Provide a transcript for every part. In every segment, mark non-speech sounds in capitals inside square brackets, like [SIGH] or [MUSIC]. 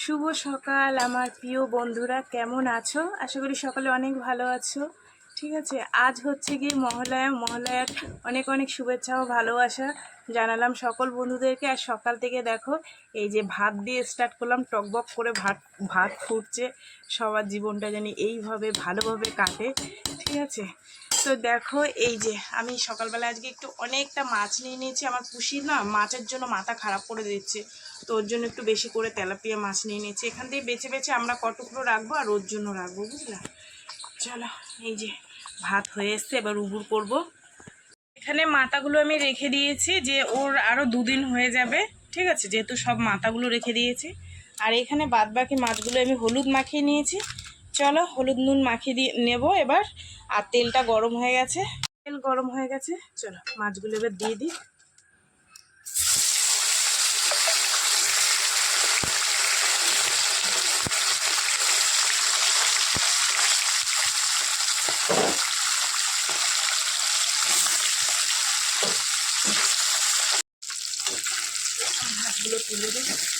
শুভ সকাল, আমার প্রিয় বন্ধুরা, কেমন আছো? আশা করি সকলে অনেক ভালো আছো। ঠিক আছে, আজ হচ্ছে গিয়ে মহালয়া। মহালয়ার অনেক অনেক শুভেচ্ছা ও ভালোবাসা জানালাম সকল বন্ধুদেরকে। আর সকাল থেকে দেখো, এই যে ভাত দিয়ে স্টার্ট করলাম টকবক করে ভাত ভাত ফুটছে। সবার জীবনটা জানি এইভাবে, ভালোভাবে কাটে। ঠিক আছে তো দেখো, এই যে, আমি সকালবেলা আজকে একটু অনেকটা মাছ নিয়ে নিয়েছি। আমার পুষি না, মাছের জন্য মাথা খারাপ করে দিচ্ছে। তো ওর জন্য একটু বেশি করে তেলাপিয়া মাছ নিয়ে নিয়েছি। এখান থেকে বেছে বেছে আমরা কটুকরো রাখব আর ওর জন্য রাখব, বুঝলা? চলো, এই যে, ভাত হয়ে এসছে, এবার উবুর করব। এখানে মাথাগুলো আমি রেখে দিয়েছি যে ওর আরও দুদিন হয়ে যাবে, ঠিক আছে? যেহেতু সব মাথাগুলো রেখে দিয়েছি। আর এখানে বাদ বাকি মাছগুলো আমি হলুদ মাখিয়ে নিয়েছি। চলো, হলুদ নুন মাখিয়ে দিয়ে নেব এবার। আর তেলটা গরম হয়ে গেছে। তেল গরম হয়ে গেছে। চলো, মাছগুলো এবার দিয়ে দিই। মাছগুলো তুলে দিই।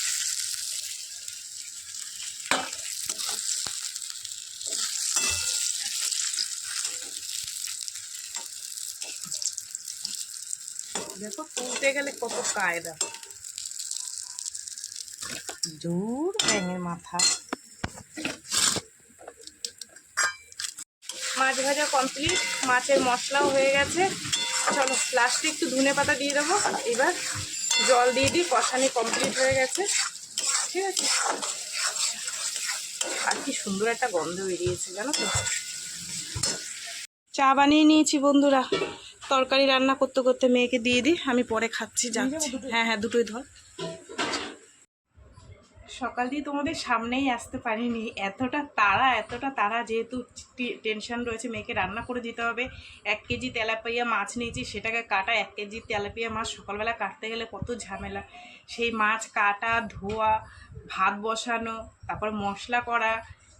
দেখো, তুলতে গেলে কত কায়দা। দূর ব্যাঙের মাথা। মাছ ভাজা কমপ্লিট মাছের মশলাও হয়ে গেছে। চলো লাস্টে একটু ধনে পাতা দিয়ে দেবো। এবার জল দিয়ে দিই, কষানি কমপ্লিট হয়ে গেছে। ঠিক আছে? আর কি সুন্দর একটা গন্ধ বেরিয়েছে, জানো তো? চা বানিয়ে নিয়েছি বন্ধুরা। তরকারি রান্না করতে করতে মেয়েকে দিয়ে দিই আমি পরে খাচ্ছি, যাচ্ছি। হ্যাঁ হ্যাঁ দুটোই ধর। সকাল দিয়ে তোমাদের সামনেই আসতে পারিনি। এতটা তাড়া এতটা তাড়া যেহেতু টেনশন রয়েছে, মেয়েকে রান্না করে দিতে হবে। এক কেজি তেলাপিয়া মাছ নিয়েছি, সেটাকে কাটা, এক কেজি তেলাপিয়া মাছ সকালবেলা কাটতে গেলে কত ঝামেলা। সেই মাছ কাটা, ধোয়া, ভাত বসানো, তারপর মশলা করা,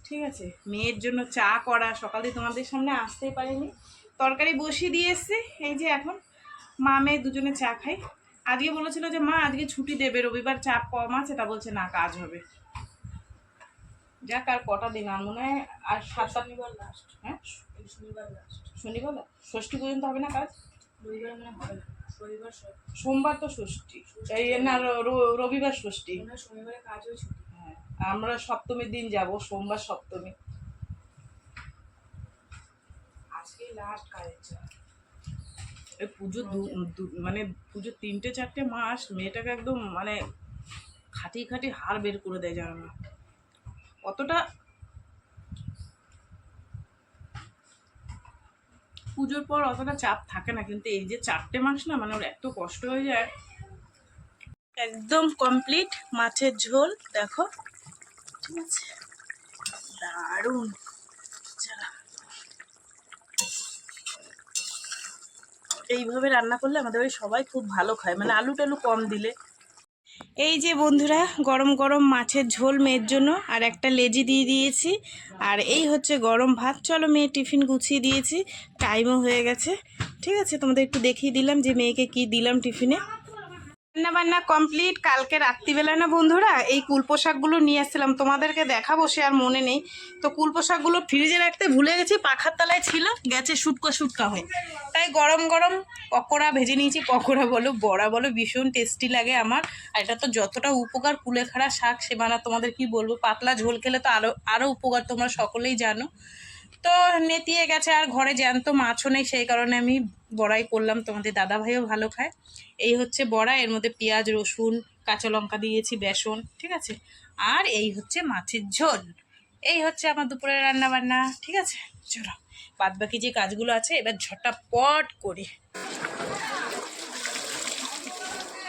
ঠিক আছে? মেয়ের জন্য চা করা, সকাল দিয়ে তোমাদের সামনে আসতেই পারিনি। তরকারি বসিয়ে দিয়ে এসছে। এই যে এখন মা মেয়ে দুজনে চা খাই। আজকে বলেছিল যে মা আজকে ছুটি দেবে রবিবার চাপ কম আছে। তা বলছে না কাজ হবে। যাক আর কটা দিন আর মনে হয় আর সাত শনিবার লাস্ট হ্যাঁ? শনিবার লাস্ট শনিবার? ষষ্ঠী পর্যন্ত হবে না কাজ? রবিবার মানে হবে না। শনিবার সোমবার তো ষষ্ঠী। এই না রবিবার। ষষ্ঠী। শনিবারে ছুটি। হ্যাঁ আমরা সপ্তমীর দিন যাব সোমবার সপ্তমী আজকে পুজো মানে পুজো তিনটে, চারটে মাস মেয়েটাকে একদম মানে খাটিয়ে খাটিয়ে হাড় বের করে দেয় জানো না। অতটা পুজোর পর অতটা চাপ থাকে না, কিন্তু এই যে চারটে মাস না মানে ওর এত কষ্ট হয়ে যায়। একদম কমপ্লিট মাছের ঝোল, দেখো। ঠিক আছে? দারুণ। এইভাবে রান্না করলে আমাদের বাড়ি সবাই খুব ভালো খায়। মানে আলু টালু কম দিলে। এই যে বন্ধুরা, গরম গরম মাছের ঝোল মেয়ের জন্য, আর একটা লেজি দিয়ে দিয়েছি। আর এই হচ্ছে গরম ভাত। চলো মেয়ে টিফিন গুছিয়ে দিয়েছি। টাইমও হয়ে গেছে। ঠিক আছে, তোমাদের একটু দেখিয়ে দিলাম যে মেয়েকে কি দিলাম টিফিনে। রান্না বান্না কমপ্লিট কালকে রাত্রিবেলা না বন্ধুরা, এই কুল পোশাকগুলো নিয়ে আসছিলাম। তোমাদেরকে দেখাবো, সে আর মনে নেই। তো কুল পোশাকগুলো ফ্রিজে রাখতে ভুলে গেছি, পাখার তলায় ছিল, গেছে শুটকা শুটকা হয়ে। তাই গরম গরম পকোড়া ভেজে নিয়েছি, পকোড়া বলো, বড়া বলো, ভীষণ টেস্টি লাগে আমার। আর এটা তো যতটা উপকার, কুলেখাড়া শাক, সে মানা তোমাদের কি বলব? পাতলা ঝোল খেলে তো আরও আরও উপকার তোমরা সকলেই জানো। তো নেতিয়ে গেছে, আর ঘরে জ্যান্ত মাছও নেই, সেই কারণে আমি বড়াই করলাম। তোমাদের দাদা ভাইও ভালো খায়। এই হচ্ছে বড়া, এর মধ্যে পেঁয়াজ, রসুন, কাঁচা লঙ্কা দিয়েছি, বেসন, ঠিক আছে? আর এই হচ্ছে মাছের ঝোল। এই হচ্ছে আমার দুপুরের রান্না বান্না ঠিক আছে? চলো বাদ বাকি যে কাজগুলো আছে, এবার ঝটাপট করে।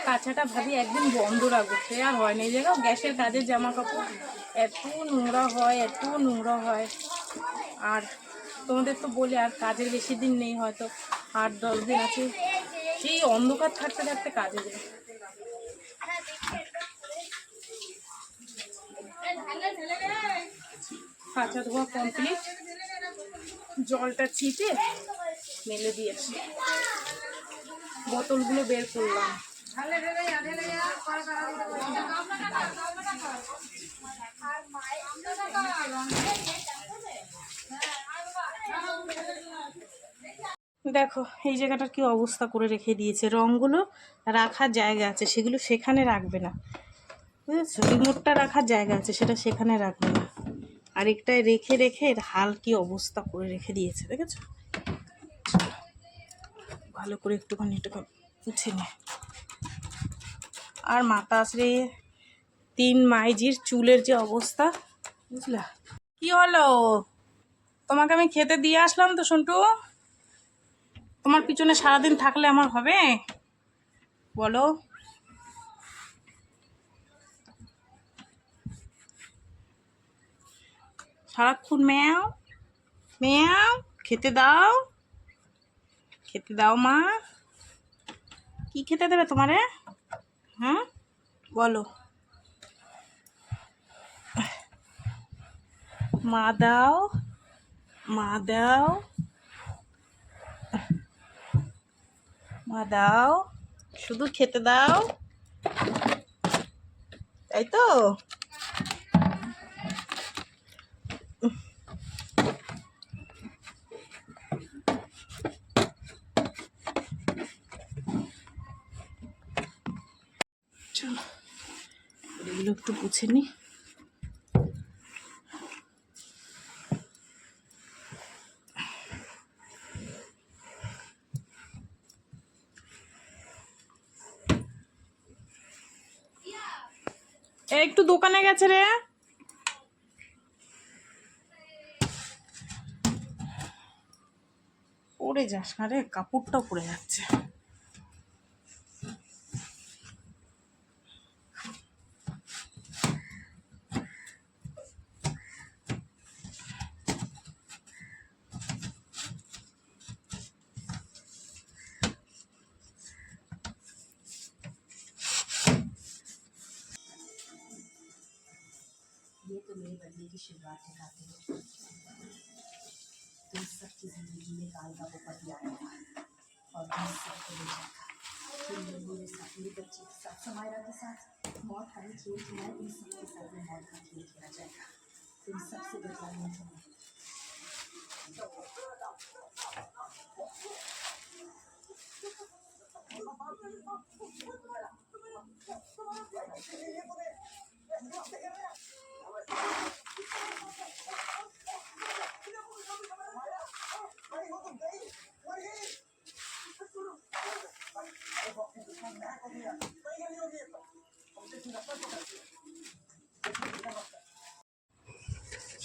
কাঁচাটা ভাবি একদিন বন্ধ রাখব সে আর হয় না এই জায়গায় গ্যাসের কাজের জামা কাপড় এত নোংরা হয়, এত নোংরা হয়। আর তোমাদের তো বলে আর কাজের বেশি দিন নেই হয়তো আট দশ দিন আছে। সেই অন্ধকার থাকতে থাকতে কাজে যায় কাঁচা ধোয়া কমপ্লিট জলটা চিটে মেলে দিয়ে আসি বোতলগুলো বের করলাম। দেখো, এই জায়গাটার কি অবস্থা করে রেখে দিয়েছে। রঙগুলো রাখার জায়গা আছে, সেগুলো সেখানে রাখবে না। বুঝেছ? রিমোটটা রাখার জায়গা আছে, সেটা সেখানে রাখবে না। আরেকটায় রেখে রেখে এর হাল কি অবস্থা করে রেখে দিয়েছে, দেখেছ? ভালো করে একটুখানি একটুখানি উঠে নে। আর মাথা আসলে তিন মাইজির চুলের যে অবস্থা, বুঝলা? কি হলো? তোমাকে আমি খেতে দিয়ে আসলাম তো, সন্টু। তোমার পিছনে সারাদিন থাকলে আমার হবে? বলো। সারাক্ষণ ম্যাও ম্যাও, খেতে দাও। খেতে দাও, মা। কি খেতে দেবে তোমারে? হ্যাঁ? বলো। মা, দাও। মা দাও মা দাও শুধু খেতে দাও। তাই তো? এগুলো একটু পুছে নি। একটু দোকানে গেছে রে। পড়ে যাস না রে কাপড়টাও পড়ে যাচ্ছে। तो मेरे बदले की शुरुआत है खाते हैं। तुम सबकी ज़िंदगी में काल का वो पति और हम सबको ले जाएगा तुम लोगों बच्चे के साथ समायरा के साथ मौत का ही खेल खेला है तुम सबके साथ में मौत का खेल खेला जाएगा। तुम सबसे बदला नहीं चाहिए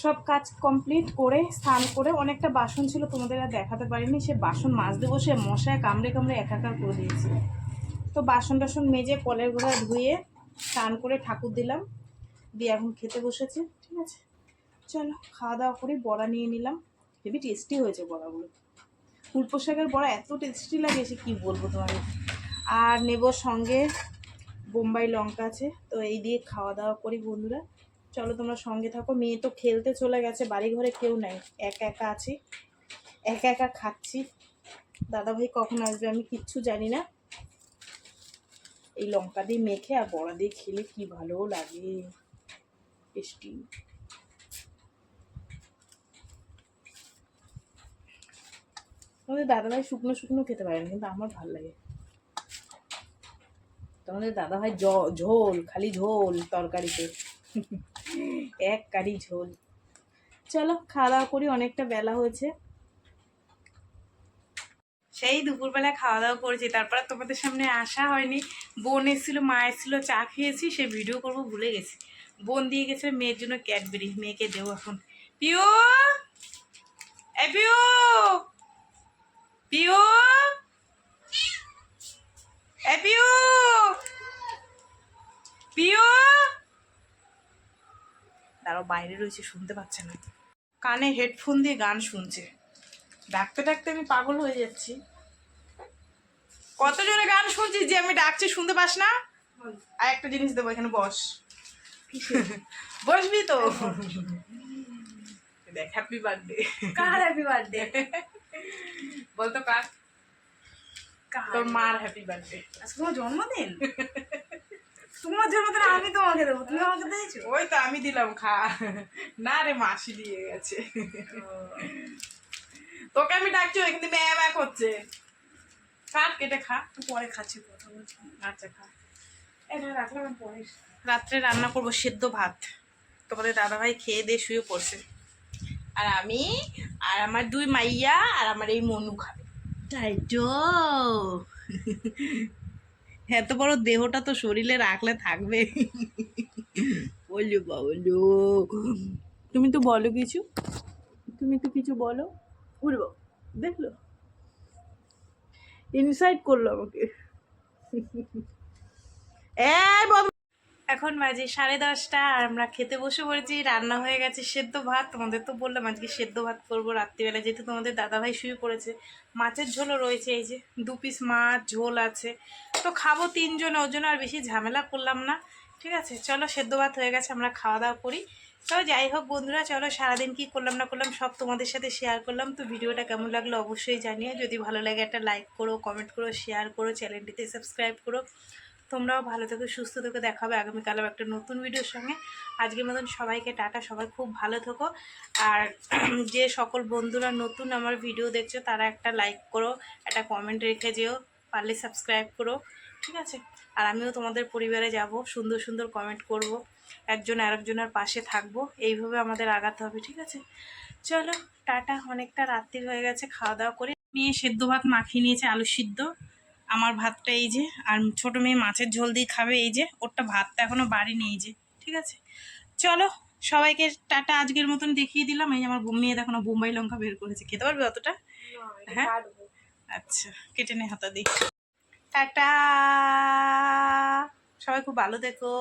সব কাজ কমপ্লিট করে, স্নান করে, অনেকটা বাসন ছিল তোমাদের আর দেখাতে পারিনি, সে বাসন মাজতে বসে মশায় কামড়ে কামড়ে একাকার করে দিয়েছে। তো বাসন টাসন মেজে কলের গোড়া ধুয়ে স্নান করে ঠাকুর দিলাম। দিয়ে এখন খেতে বসেছে, ঠিক আছে? চলো, খাওয়া দাওয়া করি বড়া নিয়ে নিলাম। হেবি টেস্টি হয়েছে বড়াগুলো। ফুলপো শাকের বড়া এত টেস্টি লাগে সে কী বলব তোমাকে? আর নেব সঙ্গে বোম্বাই লঙ্কা আছে, তো এই দিয়ে খাওয়া দাওয়া করি বন্ধুরা। চলো, তোমরা সঙ্গে থাকো। মেয়ে তো খেলতে চলে গেছে বাড়ি ঘরে কেউ নাই। একা একা আছি, একা একা খাচ্ছি। দাদাভাই কখন আসবে আমি কিচ্ছু জানি না। এই লঙ্কা দিয়ে মেখে আর বড়া দিয়ে খেলে কি ভালো লাগে। টেস্টি। তোমাদের দাদাভাই শুকনো শুকনো খেতে পারে কিন্তু আমার ভালো লাগে। তোমাদের দাদাভাই ঝোল, খালি ঝোল তরকারিতে। এক কারি ঝোল। চলো খাওয়া দাওয়া করি, অনেকটা বেলা হয়েছে। সেই দুপুরবেলা খাওয়া দাওয়া করেছি, তারপর তোমাদের সামনে আসা হয়নি। বোন এসেছিল, মা এসেছিল, চা খেয়েছি, সে ভিডিও করব ভুলে গেছি। বোন দিয়ে গেছে মেয়ের জন্য ক্যাডবেরি মেয়েকে দেবো এখন। পিও এ পিও পিউ! এ পিউ! পিউ! তারও বাইরে রয়েছে শুনতে পাচ্ছে না। কানে হেডফোন দিয়ে গান শুনছে। ডাকতে ডাকতে আমি পাগল হয়ে যাচ্ছি। কত জোরে গান শুনছিস যে আমি ডাকছি শুনতে পাস না? আর একটা জিনিস দেবো এখানে বস। বসবি তো। দেখ হ্যাপি বার্থডে কার হ্যাপি বার্থডে বলতো কার? তোর মার হ্যাপি বার্থডে আজকে তোমার জন্মদিন? তোমার জন্মদিন আমি তোমাকে দেবো। তুমি আমাকে দিয়েছ? ওই তো আমি দিলাম খা। না রে মাসি দিয়ে গেছে। তোকে আমি ডাকছি ওই কিন্তু ম্যা করছে। কাট কেটে খা। পরে খাচ্ছি কথা বলছি। আচ্ছা খা। রাত্রে রান্না করব সেদ্ধ ভাত। তোমাদের দাদাভাই খেয়ে দিয়ে শুয়ে পড়ছে। আর আমি আর আমার দুই মাইয়া আর আমার এই মনু খাবে। তাই তো। এত বড় দেহটা তো শরীরে রাখলে থাকবে। বলো বলো। তুমি তো বলো কিছু। তুমি তো কিছু বলো। উঠবো দেখল? ইনসাইড করল আমাকে। এখন বাজে সাড়ে দশটা, আর আমরা খেতে বসে পড়েছি, রান্না হয়ে গেছে সেদ্ধ ভাত। তোমাদের তো বললাম আজকে সেদ্ধ ভাত করব রাত্রিবেলা, যেহেতু তোমাদের দাদাভাই শুয়ে পড়েছে। মাছের ঝোলও রয়েছে, এই যে দু পিস মাছ, ঝোল আছে। তো খাব তিনজনে, ওর জন্য আর বেশি ঝামেলা করলাম না। ঠিক আছে, চলো সেদ্ধ ভাত হয়ে গেছে, আমরা খাওয়া দাওয়া করি। তো যাই হোক বন্ধুরা, চলো সারাদিন কি করলাম না করলাম সব তোমাদের সাথে শেয়ার করলাম। তো ভিডিওটা কেমন লাগল অবশ্যই জানিয়ে যদি ভালো লাগে একটা লাইক করো কমেন্ট করো শেয়ার করো চ্যানেলটিতে সাবস্ক্রাইব করো। তোমরাও ভালো থেকো, সুস্থ থেকো। দেখা হবে আগামীকালও একটা নতুন ভিডিওর সঙ্গে। আজকের মতন সবাইকে টাটা, সবাই খুব ভালো থেকো। আর [CLEARS THROAT] যে সকল বন্ধুরা নতুন আমার ভিডিও দেখছ, তারা একটা লাইক করো, একটা কমেন্ট রেখে যেও, পারলে সাবস্ক্রাইব করো, ঠিক আছে? আর আমিও তোমাদের পরিবারে যাব, সুন্দর সুন্দর কমেন্ট করব, একজন আরেকজনের পাশে থাকব, এইভাবে আমাদের আগাতে হবে, ঠিক আছে? চলো, টাটা, অনেকটা রাত্রি হয়ে গেছে, খাওয়া দাওয়া করে। নিয়ে সেদ্ধ ভাত মাখিয়ে নিয়েছে আলু সিদ্ধ। আমার ভাতটা এই যে আর ছোট মেয়ে মাছের ঝোল দিয়ে খাবে এই যে ওরটা ভাতটা এখনও বাড়ি নেই যে ঠিক আছে? চলো সবাইকে টাটা আজকের মতন দেখিয়ে দিলাম। এই যে আমার মেয়ে দেখো না বোম্বাই লঙ্কা বের করেছে। খেতে পারবে অতটা? হ্যাঁ? আচ্ছা কেটে নে হাতা দিই টাটা! সবাই খুব ভালো থেকো।